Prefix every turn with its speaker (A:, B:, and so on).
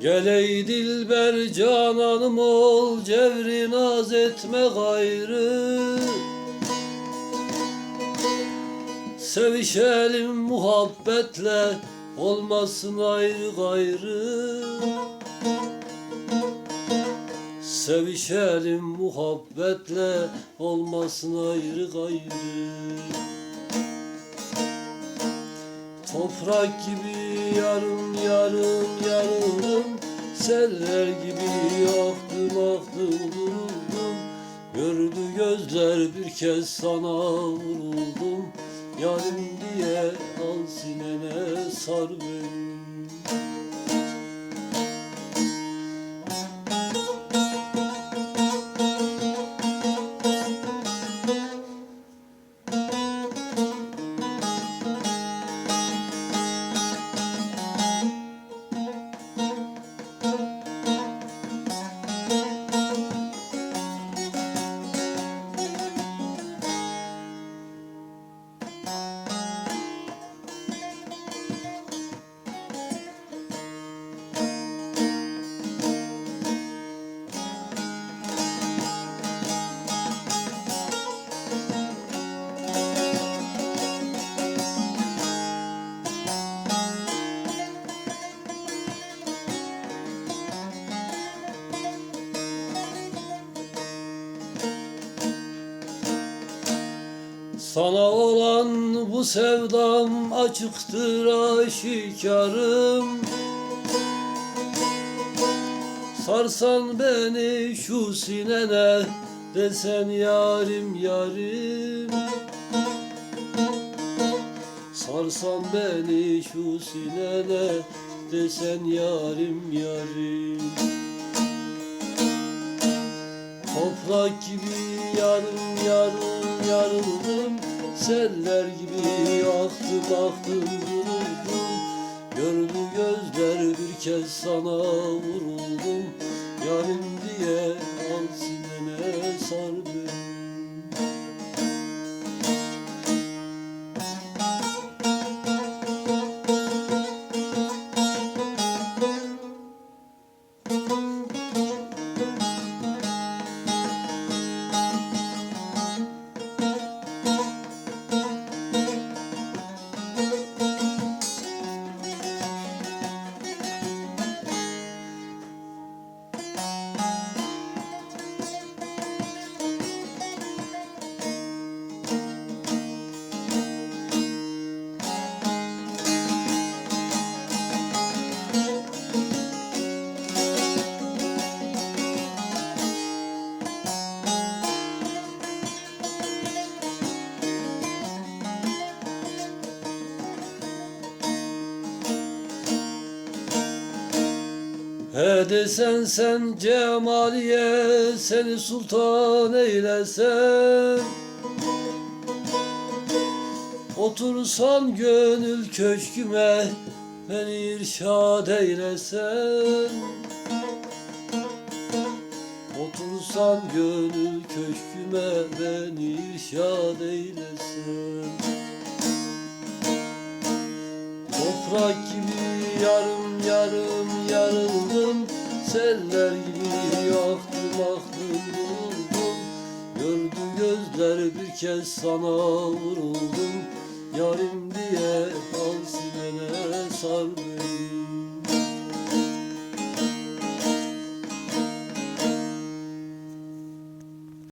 A: Gel ey dilber cananım ol Cevri naz etme gayrı. Sevişelim muhabbetle Olmasın ayrı gayrı. Sevişelim muhabbetle Olmasın ayrı gayrı. Toprak gibi yarım yarım yarıldım Seller gibi aktım aktım duruldum Gördü gözler bir kez sana vuruldum. Yarim diye al sinene sar beni Sana olan bu sevdam açıktır aşikarım. Sarsan beni şu sinene desen yarim yarim. Sarsan beni şu sinene desen yarim yarim. Toprak gibi yarım yarım yarıldım Seller gibi aktım aktım duruldum Gördü gözler bir kez sana vuruldum. Yarim diye He desen sen cemaliye seni sultan eylesen Otursan gönül köşküme beni irşad eylesen Otursan gönül köşküme beni irşad eylesen Toprak gibi yarım yarım yarıldım Seller gibi aktım aktım duruldum Gördü gözler bir kez sana vuruldum. Yarim diye al sinene sar